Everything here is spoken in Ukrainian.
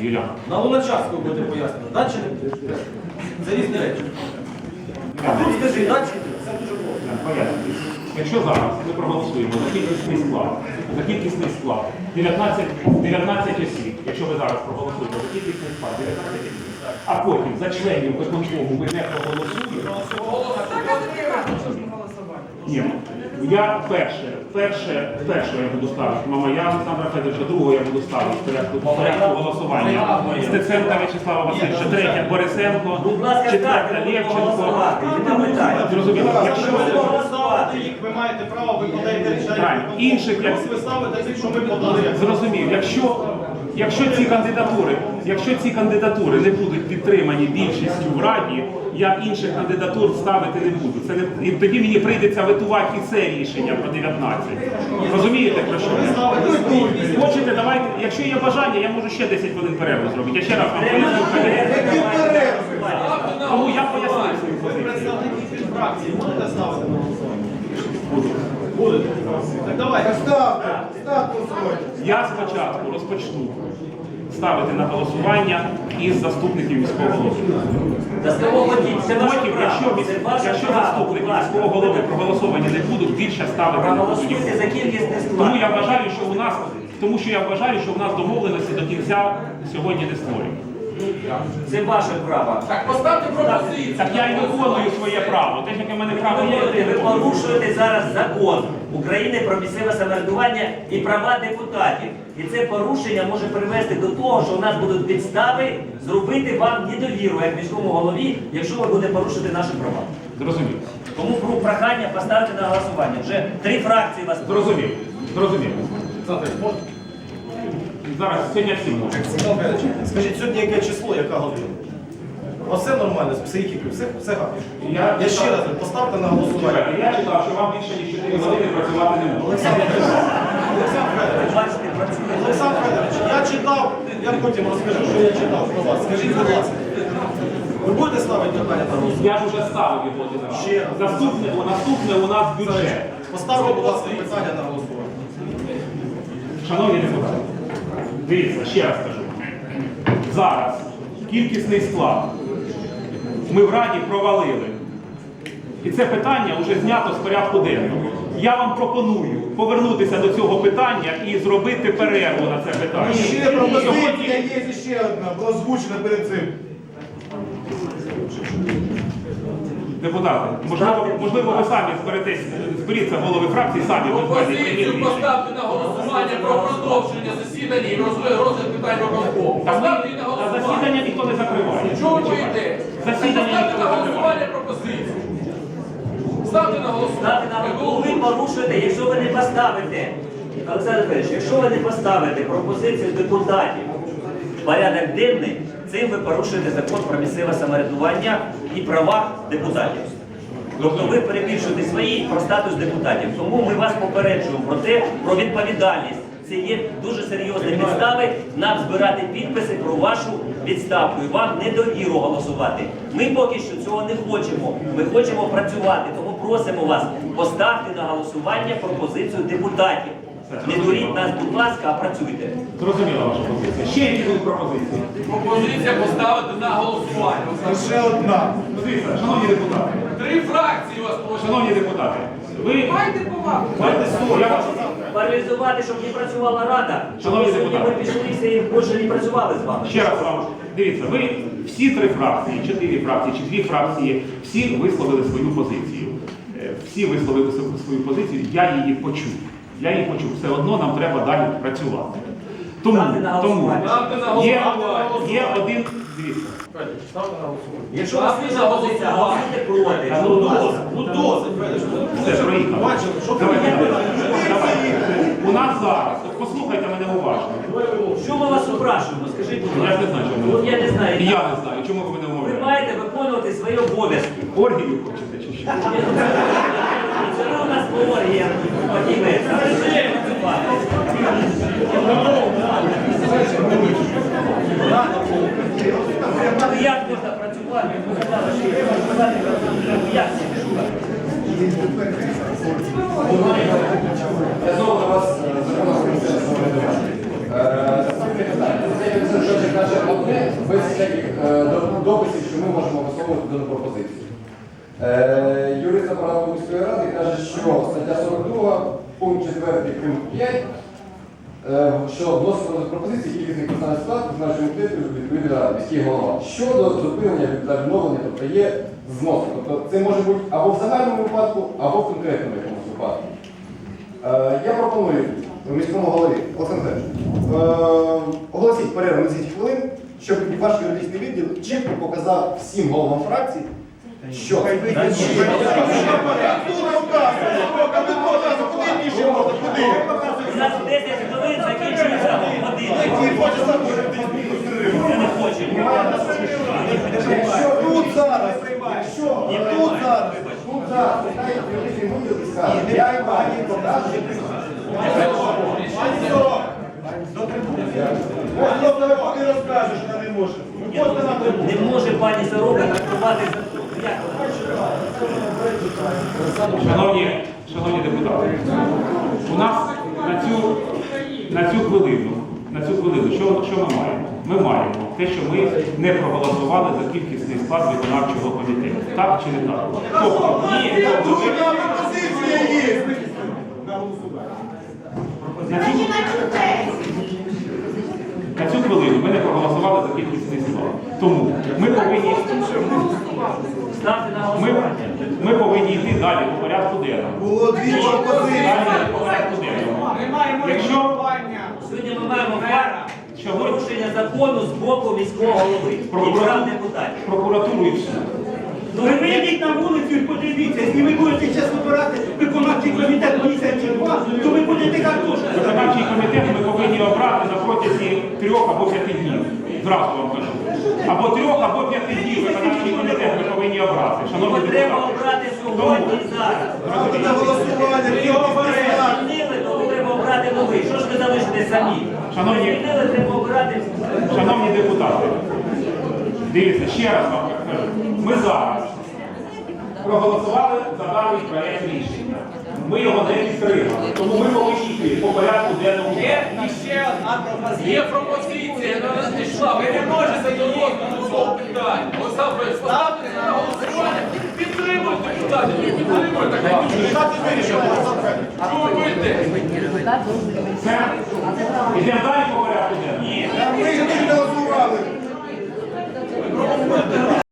Юліана. На Луначарську буде пояснено, да чи не? Це різні речі. Тут скажи, да чи ні? Це дуже просто. Пояснюю. Якщо зараз ми проголосуємо за кількісний склад, за кількісний склад 19, 19 осіб, якщо ви зараз проголосуєте за кількісний склад 19 осіб, а потім за членів виконкому ви не проголосуєте, ні, я перше, перше, перше я буду ставити Мама, я Олександра Федоровича, другого я буду ставити в порядку, в порядку голосування. Стеценка Вячеслава Васильовича, третя Борисенко, Будь ласка, четверте ставте, будемо Лєвченко. голосувати. Нема питань. Зрозуміло, якщо Якщо ви ставите їх, ви маєте право, ви подаєте Правильно. Інших, як- ви ставите тих, що ми подали. Зрозумів, якщо, якщо ці кандидатури, якщо ці кандидатури не будуть підтримані більшістю в Раді, я інших кандидатур ставити не буду. Це не і тоді мені прийдеться витувати і це рішення про 19. Розумієте про що? Я? Хочете, давайте, якщо є бажання, я можу ще 10 хвилин перерву зробити. Я ще раз вам поясню. Тому я поясню свою позицію. Представники фракції можете ставити на голосування? Буду. Будете? Так давайте. Ставте, ставте сьогодні. Я спочатку розпочну ставити на голосування із заступників міського голови. Потім, якщо, міс- якщо заступники міського голови проголосовані не будуть, більше ставити не буду Проголосуйте за кількісний склад. Тому я вважаю, що у нас, тому що я вважаю, що у нас домовленості до кінця сьогодні не створюємо. Це ваше право. Так поставте пропозицію. Так я і виконую своє право. Те, яке в мене право є, Ви, ви порушуєте зараз закон України про місцеве самоврядування і права депутатів. І це порушення може привести до того, що у нас будуть підстави зробити вам недовіру як міському голові, якщо ви будете порушити наші права. Зрозумів. Тому про прохання поставити на голосування. Вже три фракції вас Зрозумів. Зрозумів. Зараз сьогодні всі можуть. Скажіть, сьогодні яке число, яка година? Все нормально з психікою, все, все гарно. Я- Я ще раз поставте на голосування. Я читав, що вам більше ніж 4 години працювати не можна. Олександр Федорович, Олександр Федорович. Олександр Федорович, я читав, я потім розкажу, що я читав про вас. Скажіть, будь ласка, ви будете ставити питання на голосування? Я ж уже ставив його один раз. Ще раз. Наступне, наступне у нас бюджет. Поставте, будь ласка, питання на голосування. Шановні депутати, дивіться, ще раз кажу. Зараз кількісний склад ми в Раді провалили. І це питання вже знято з порядку денного. Я вам пропоную повернутися до цього питання і зробити перерву на це питання. Ще пропозиція є ще одна, була озвучена перед цим. Депутати, можливо, можливо, ви самі зберетесь, зберіться голови фракції, самі Пропозицію поставте про продовження засідання і розгляд питань виконкому. Ми- на голосування. засідання ніхто не закриває. Чого ви боїте? Засідання Поставте на голосування пропозицію. Ставте на голосування. Ставте на ви порушуєте, якщо ви не поставите, Олександр Федорович, якщо ви не поставите пропозицію депутатів в порядок денний, цим ви порушуєте закон про місцеве самоврядування і права депутатів. Тобто ви перебільшуєте свої про статус депутатів. Тому ми вас попереджуємо про те, про відповідальність. Це є дуже серйозні підстави нам збирати підписи про вашу відставку і вам недовіру голосувати. Ми поки що цього не хочемо. Ми хочемо працювати, тому просимо вас поставте на голосування пропозицію депутатів. Не дуріть нас, будь ласка, а працюйте. Зрозуміла ваша позиція. Ще які будуть пропозиції. Пропозиція поставити на голосування. Ще одна. Дивіться, шановні депутати, Три фракції вас просять. шановні депутати, ви Майте повагу. Дайте слово, я вас Паралізувати, щоб не працювала рада, щоб Шановні ми сьогодні ми депутати. пішлися і більше не працювали з вами. ще раз вам дивіться, ви всі три фракції, чотири фракції чи дві фракції, всі висловили свою позицію. Е, Всі висловили свою- свою позицію, я її почув. Я її почув. Все одно нам треба далі працювати. Тому, Ставте на тому голосування. Ставте на є, голосування. є один, дивіться. Якщо у вас інша позиція, голосуйте проти. Ну, Будь ласка. Ну досить, ну, все, проїхали. Бачили, що ви Давайте, робите? давайте. Нас зараз, от послухайте мене уважно. Що ми вас упрашуємо? Скажіть, будь Я ласка. не знаю, чому. Ну, я не знаю. І я не знаю, чому ви мене Ви маєте виконувати свої обов'язки. Оргію хочете чи що? Це у нас говорите, подійметься. Ну, Як можна працювати? Ви що працювати, працювати. Як це? Знову до вас законом про місцеве самоврядування. Е, Наступне питання. Це 906 наше без всяких е, дописів, що ми можемо висловлювати дану пропозицію. Е, юрист апарату міської ради каже, що стаття 42, пункт 4 пункт 5, е, що вносить до пропозиції кількісних персональних склад призначених відповідної ради, міський голова. Щодо зупинення та відновлення, тобто є зносом. Тобто це може бути або в загальному випадку, або в конкретному якомусь випадку. Я пропоную міському голові Олександр е, оголосіть перерву на 10 хвилин, щоб ваш юридичний відділ чітко показав всім головам фракцій, що Тут вказано, поки не показано, куди більше можна, куди? У нас 10 хвилин закінчується година. Ті хоче сам десь мінус перерив. Ми не хочемо. Якщо тут зараз, якщо тут зараз, Тут зараз і маю покажу. Ось хто тебе поки що не може. Виходьте на трибуну. Не може пані Сорока трактувати закон. Як вона? Шановні, шановні депутати, у нас на цю, на цю хвилину, на цю хвилину, що, що ми маємо? Ми маємо те, що ми не проголосували за кількісний склад виконавчого комітету. Так чи не так? Тобто, ні, тобто, ви- нам пропозиція є. На цю, на цю хвилину ми не проголосували за кількісний склад. Тому ми повинні, ми, ми повинні йти далі по порядку денному. Було дві пропозиції. Далі по порядку денному. Якщо Сьогодні ми маємо ви- порушення закону з боку міського голови і депутатів. прокуратуру і все. Ну, Ви вийдіть на вулицю і подивіться, якщо ви будете зараз вибирати виконавчий комітет місяць чи два, то ви будете картошку. Виконавчий комітет ми повинні обрати на протязі трьох або п'яти днів. Зразу вам кажу. Або трьох, або п'яти днів виконавчий комітет ми повинні обрати. Шановні треба депутати. обрати сьогодні зараз. На голосування, Його склад. то треба обрати новий. Що ж ви залишите самі? Шановні- треба обрати. Шановні депутати, дивіться, ще раз вам кажу. Ми зараз проголосували за даний проєкт рішення. Ми його не підтримали. Тому ми повинні йти по порядку денному. Є пропозиція, вона не йшла. Ви не можете до розгляду цього питання. Олександр ставте на голосування. Підтримуйте депутатів. Підтримуйте. Депутати вирішили, ви будете? Все? Йдемо далі по порядку денному. Ми ж не голосували.